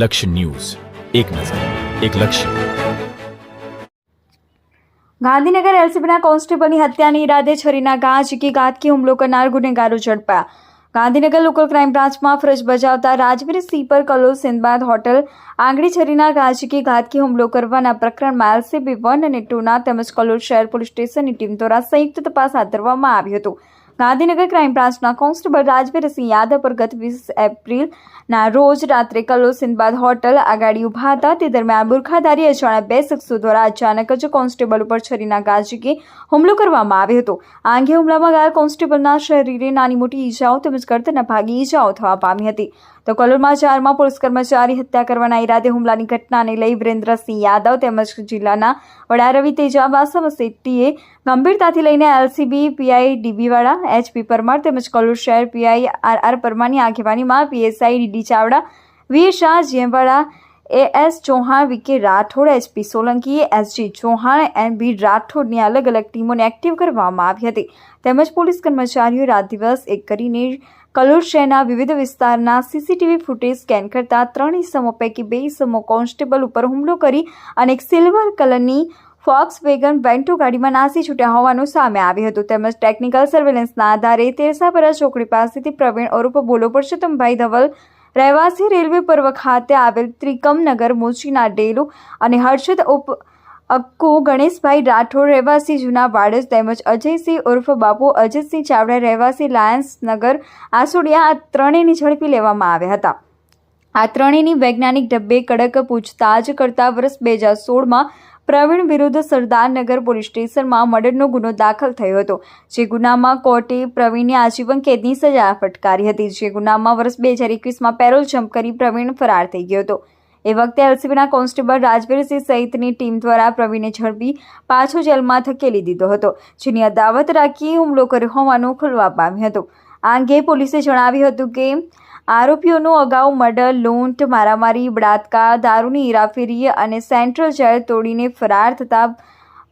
લક્ષ્ય ન્યૂઝ. એક નજર, એક લક્ષ્ય. ગાંધીનગર એલસીબીના કોન્સ્ટેબલની હત્યાની ઈરાદે છરીના ઘા ઝીકી ઘાતકી હુમલો કરનાર ગુનેગારો ઝડપાયા. ગાંધીનગર લોકલ ક્રાઇમ બ્રાન્ચમાં ફરજ બજાવતા રાજવીર સિંહ પર કલોલ હોટલ આંગળી છરીના ગાજકી ઘાતકી હુમલો કરવાના પ્રકરણમાં એલસીબી વન અને ટુના તેમજ કલોલ શહેર પોલીસ સ્ટેશનની ટીમ દ્વારા સંયુક્ત તપાસ હાથ ધરવામાં આવી હતું. ગાંધીનગર ક્રાઇમ બ્રાન્ચના કોન્સ્ટેબલ રાજવીરસિંહ યાદવ પર ગત વીસ એપ્રિલના રોજ રાત્રે કલ્લો સિંદબાદ હોટલ આગાડી ઊભા હતા. તે દરમિયાન બુરખાધારી અજાણ્યા બે શખ્સો દ્વારા અચાનક જ કોન્સ્ટેબલ ઉપર છરીના ગાજીકે હુમલો કરવામાં આવ્યો હતો. આ અંગે હુમલામાં ઘાયલ કોન્સ્ટેબલના શરીરે નાની મોટી ઈજાઓ તેમજ ગરદનના ભાગે ઈજાઓ થવા પામી હતી. તો કલોલમાં ચારમાં પોલીસ કર્મચારી હત્યા કરવાના ઈરાદે હુમલાની ઘટનાને લઈ વિરેન્દ્રસિંહ યાદવ તેમજ જિલ્લાના વડા રવિ તેજાબા વાસમ ગંભીરતાથી લઈને એલસીબી, પીઆઈ, ડીબીવાળા એચપી પરમાર તેમજ કલોલ શહેર પીઆઈ આર આર પરમારની આગેવાનીમાં PSI DD Chavda, Veer Shah જેમવાડા A S Chauhan VK Rathod, HP Solanki SG Chauhan, N B રાઠોડની અલગ અલગ ટીમોને એક્ટિવ કરવામાં આવી હતી. તેમજ પોલીસ કર્મચારીઓ રાત દિવસ એક કરીને કલોલ શહેરના વિવિધ વિસ્તારના સીસીટીવી ફૂટેજ સ્કેન કરતા ત્રણ ઇસમો પૈકી બે ઇસમો કોન્સ્ટેબલ ઉપર હુમલો કરી અને એક સિલ્વર કલરની ફોક્સ વેગન વેન્ટો ગાડીમાં નાસી છૂટ્યા હોવાનું સામે આવ્યું હતું. તેમજ ટેકનિકલ સર્વેલન્સના આધારે તેરસાપરા ચોકડી પાસેથી પ્રવીણ ઓરુપ બોલો પુરુષોત્તમભાઈ ધવલ રહેવાસી રેલવે પર્વ ખાતે આવેલ ત્રિકમનગર મોચીના ડેલુ અને હર્ષદ ઉપ અક્કુ, ગણેશભાઈ રાઠોડ રહેવાસી જૂના વાડજ તેમજ અજયસિંહ ઉર્ફ બાપુ, અજયસિંહ ચાવડા રહેવાસી લાયન્સ નગર, આસોડિયા આ ત્રણેયની ઝડપી લેવામાં આવ્યા હતા. આ ત્રણેયની વૈજ્ઞાનિક ઢબ્બે કડક પૂછતાછ કરતા વર્ષ બે હજાર સોળમાં પ્રવીણ વિરુદ્ધ સરદારનગર પોલીસ સ્ટેશનમાં મર્ડરનો ગુનો દાખલ થયો હતો. જે ગુનામાં કોર્ટે પ્રવીણને આજીવન કેદની સજા ફટકારી હતી. જે ગુનામાં વર્ષ બે હજાર એકવીસમાં પેરોલ જમ્પ કરી પ્રવીણ ફરાર થઈ ગયો હતો. એ વખતે એલસીબીના કોન્સ્ટેબલ રાજવીરસિંહ સહિતની ટીમ દ્વારા પ્રવીણને ઝડપી પાછો જેલમાં ધકેલી દીધો હતો, જેની અદાવત રાખી હુમલો કર્યો હોવાનું ખુલવા પામ્યું હતું. આ અંગે પોલીસે જણાવ્યું હતું કે આરોપીઓનું અગાઉ મર્ડર લૂંટ મારામારી બળાત્કાર દારૂની હેરાફેરી અને સેન્ટ્રલ જેલ તોડીને ફરાર થતા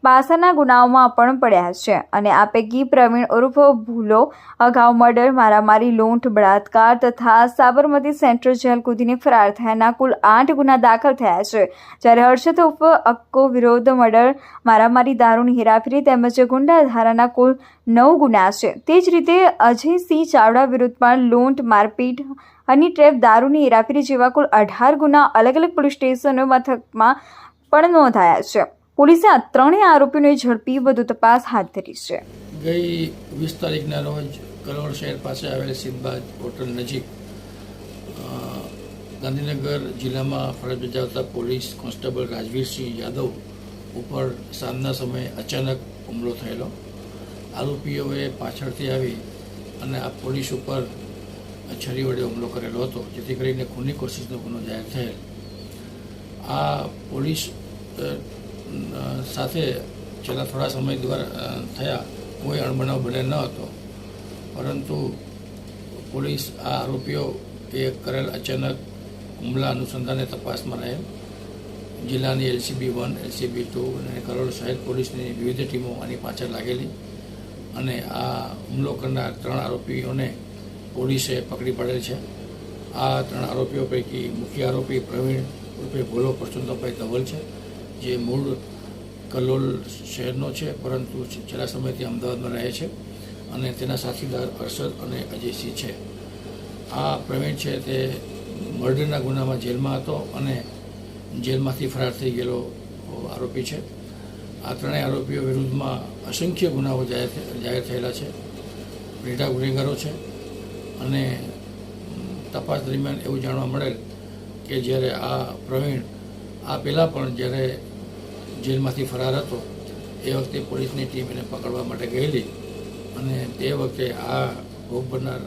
પાસાના ગુનાઓમાં પણ પડ્યા છે. અને આ પૈકી પ્રવીણ ઉર્ફ ભૂલો, અગાઉ મર્ડર, મારામારી, લૂંટ, બળાત્કાર તથા સાબરમતી સેન્ટ્રલ જેલ કૂદીને ફરાર થયાના કુલ આઠ ગુના દાખલ થયા છે. જ્યારે હર્ષદ ઉર્ફ અક્કો વિરોધ મર્ડર, મારામારી, દારૂની હેરાફેરી તેમજ ગુંડા ધારાના કુલ નવ ગુના છે. તે જ રીતે અજયસિંહ ચાવડા વિરુદ્ધ પણ લૂંટ, મારપીટ, હની ટ્રેપ, દારૂની હેરાફેરી જેવા કુલ અઢાર ગુના અલગ અલગ પોલીસ સ્ટેશનો મથકમાં પણ નોંધાયા છે. પોલીસે આ ત્રણેય આરોપીઓને ઝડપી વધુ તપાસ હાથ ધરી છે. ગઈ વીસ તારીખના રોજ કરોડ શહેર પાસે આવેલ સિદ્ધબાદ હોટલ નજીક ગાંધીનગર જિલ્લામાં ફરજ બજાવતા પોલીસ કોન્સ્ટેબલ રાજવીરસિંહ યાદવ ઉપર સાંજના સમયે અચાનક હુમલો થયેલો. આરોપીઓએ પાછળથી આવી અને આ પોલીસ ઉપર છરી વડે હુમલો કરેલો હતો, જેથી કરીને ખૂની કોશિશનો ગુનો જાહેર થયેલ. આ પોલીસ સાથે છેલ્લા થોડા સમય દ્વારા થયા. કોઈ અણબનાવ બને ન હતો. પરંતુ પોલીસ આ આરોપીઓ એ કરેલ અચાનક હુમલા અનુસંધાને તપાસમાં રહેલ. જિલ્લાની એલસીબી વન, એલસીબી ટુ અને કરોડ શહેર પોલીસની વિવિધ ટીમો આની પાછળ લાગેલી અને આ હુમલો કરનાર ત્રણ આરોપીઓને પોલીસે પકડી પાડેલ છે. આ ત્રણ આરોપીઓ પૈકી મુખ્ય આરોપી પ્રવીણ રૂપે ભોલો પરસોત્તમભાઈ ધવલ છે. જે મૂળ કલોલ શહેરનો છે, પરંતુ છેલ્લા સમયથી અમદાવાદમાં રહે છે અને તેના સાથીદાર અરશદ અને અજયસિંહ છે. આ પ્રવીણ છે તે મર્ડરના ગુનામાં જેલમાં હતો અને જેલમાંથી ફરાર થઈ ગયેલો આરોપી છે. આ ત્રણેય આરોપીઓ વિરુદ્ધમાં અસંખ્ય ગુનાઓ જાહેર થયેલા છે. રેઢા ગુનેગારો છે અને તપાસ દરમિયાન એવું જાણવા મળેલ કે જ્યારે આ પ્રવીણ, આ પહેલાં પણ જ્યારે જેલમાંથી ફરાર હતો. એ વખતે પોલીસની ટીમ એને પકડવા માટે ગયેલી અને તે વખતે આ ભોગ બનનાર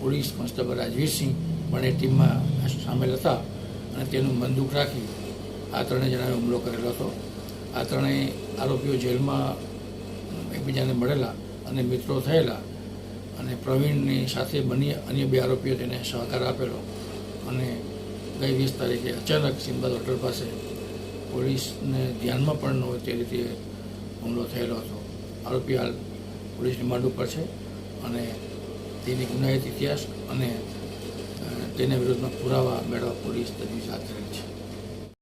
પોલીસ કોન્સ્ટેબલ રાજવીરસિંહ પણ એ ટીમમાં સામેલ હતા અને તેનું બંદૂક રાખી આ ત્રણેય જણાએ હુમલો કરેલો હતો. આ ત્રણેય આરોપીઓ જેલમાં એકબીજાને મળેલા અને મિત્રો થયેલા અને પ્રવીણની સાથે બની અન્ય બે આરોપીઓ તેને સહકાર આપેલો અને ગઈ વીસ તારીખે અચાનક સિંબાદ હોટલ પાસે પોલીસને ધ્યાનમાં પણ ન હોય તે રીતે હુમલો થયેલો હતો. આરોપી હાલ પોલીસ રિમાન્ડ ઉપર છે અને તેની ગુનાહિત ઇતિહાસ અને તેના વિરુદ્ધમાં પુરાવા મેળવવા પોલીસ તેની ધરી છે.